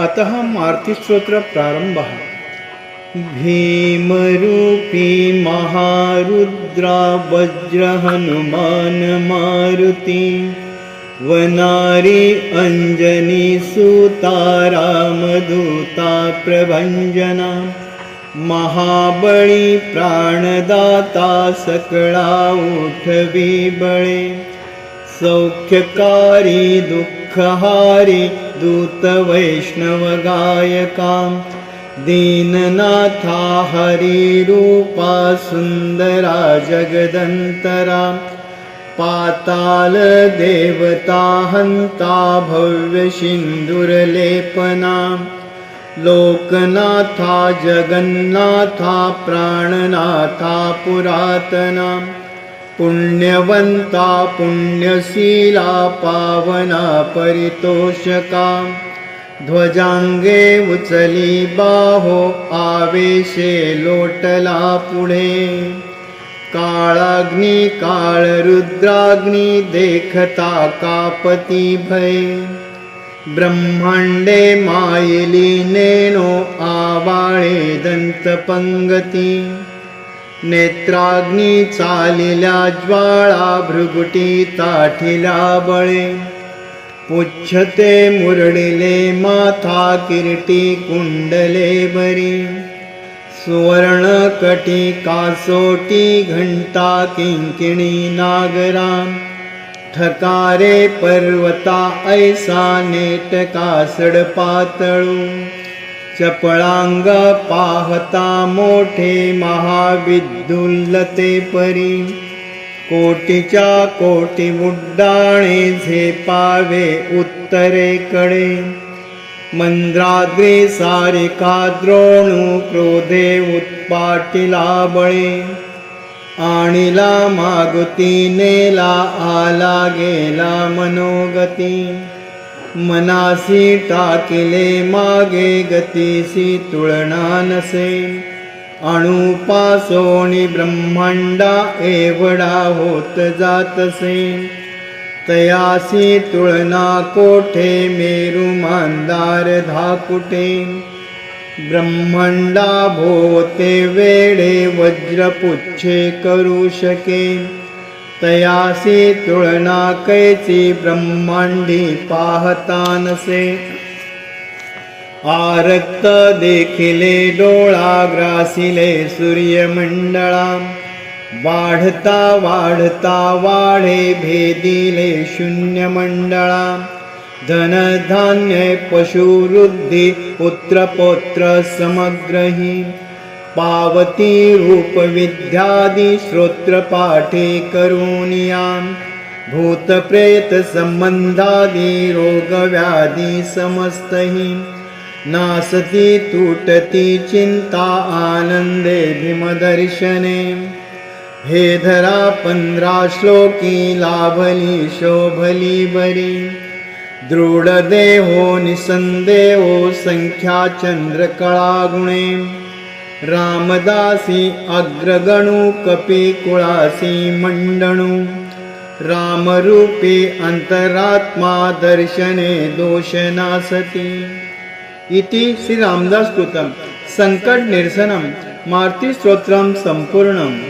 अतः मार्तिस्तोत्रप्रारम्भः भीमरूपी महारुद्रा वज्रहनुमान मारुति वनारी अञ्जनी सुता रामदूता प्रभञ्जना, महाबळी प्राणदाता सकळा उठवी बळे, सौख्यकारी दुःखहारी दूतवैष्णवगायका दीननाथा हरिरूपा सुन्दरा जगदन्तरा पातालदेवता हन्ता भव्यसिन्दुरलेपना लोकनाथा जगन्नाथा प्राणनाथा पुरातना पुण्यवन्ता पुण्यशीला पावना परितोषका। ध्वजाङ्गे उचली बाहो आवेशे लोटला पुढे काळाग्नी काळरुद्राग्नी देखता कापती भय। ब्रह्माण्डे मायिली नेणो आवाळे दन्तपङ्गती नेत्राग्नी चालिल्या ज्वाळा भृगुटी ताठिल्या बळे. पुच्छते मुरडिले माथा किरीटी कुण्डले बरी. सुवर्णकटी कासोटी घण्टा किङ्किणी नागरा ठकारे पर्वता ऐसा नेटका सडपातळू चपळांग पाहता मोठे महाविद्युल्लते परी. कोटीच्या कोटी उड्डाणे झेपावे उत्तरेकडे. मंद्राद्री सारिका द्रोणू क्रोधे उत्पाटिला बळे. आणिला मागुती नेला आला गेला मनोगती. मनासी टाकिले मागे गतीसी तुळना नसे अणुपासोणी ब्रह्मांडा एवढा होत जातसे। तयासी तुळना कोठे मेरू मांदार धाकुटे ब्रह्मांडा भोवते वेडे वज्रपुच्छे करू शके तयासी तुळना कैची ब्रह्मांडी पाहता नसे आरक्त देखिले डोळा ग्रासिले सूर्यमंडळा। वाढता वाढता वाढे भेदिले शून्यमंडळा। धनधान्य पशुवृद्धी पुत्रपौत्र समग्रही। पावती रूपविद्यादि श्रोत्रपाठे करुणियां भूतप्रेतसम्बन्धादि रोगव्याधि समस्तहि। नासति तुटति चिन्ता आनन्दे भीमदर्शने हे धरा पन्द्रा श्लोकी लाभली शोभली बरी दृढदेहो निसन्देहो संख्या चन्द्रकळागुणे रामदासी अग्रगणू कपे कुळासी मंडणू रामरूपे अंतरात्मा दर्शने दोषनासती इति श्री रामदास कृतम। संकट निरसनम। मारुती स्तोत्रम संपूर्णम।